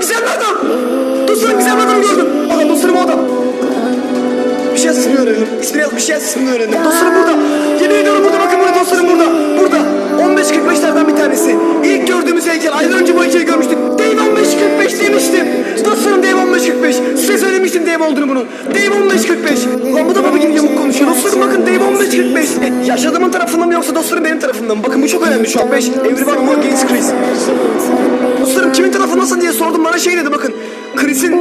gizemli adam. Dostlarım gizemli adamı gördüm. Adam dostlarım adam. Bir şey ismini öğrendim. İsmini bir şey ismini öğrendim. Dostlarım burada. Yemin ediyorum burada bakın burada dostlarım burada. Burada. 15.45'lerden bir tanesi. İlk gördüğümüz heykel. Aylar önce bu heykeli görmüştük. Dave 15.45 demiştim. Dostlarım Dave 15.45. Size söylemiştim Dave olduğunu bunun. Dave 15.45. Lan bu da baba gibi yamuk konuşuyor. Dostlarım bakın Dave 15.45. E, yaşadığımın tarafından mı yoksa dostlarım benim tarafından mı? Bakın bu çok önemli şu an. 5. Everyone more against Chris. Tarafındasın diye sordum bana şey dedi bakın. Chris'in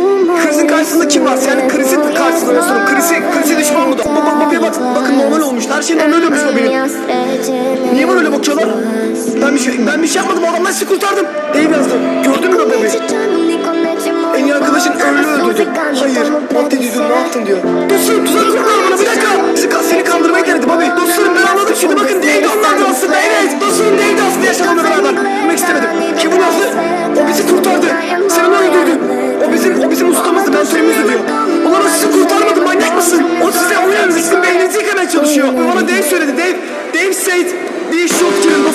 Chris'in karşısında kim var? Yani Chris'in karşısında dostlarım. Chris'e Chris'e düşman mı da? Bak bak bak. Bakın normal olmuş. Her şey normal olmuş benim. Niye bana öyle bakıyorlar? Ben bir şey ben bir şey yapmadım. Adamdan sizi kurtardım. Dave yazdı. Gördün mü babayı? En iyi arkadaşın öyle öldürdü. Hayır. Madde diyor ne yaptın diyor. Dostlarım tuzak kurdular bana Dave söyledi. Dave, Dave said we should kill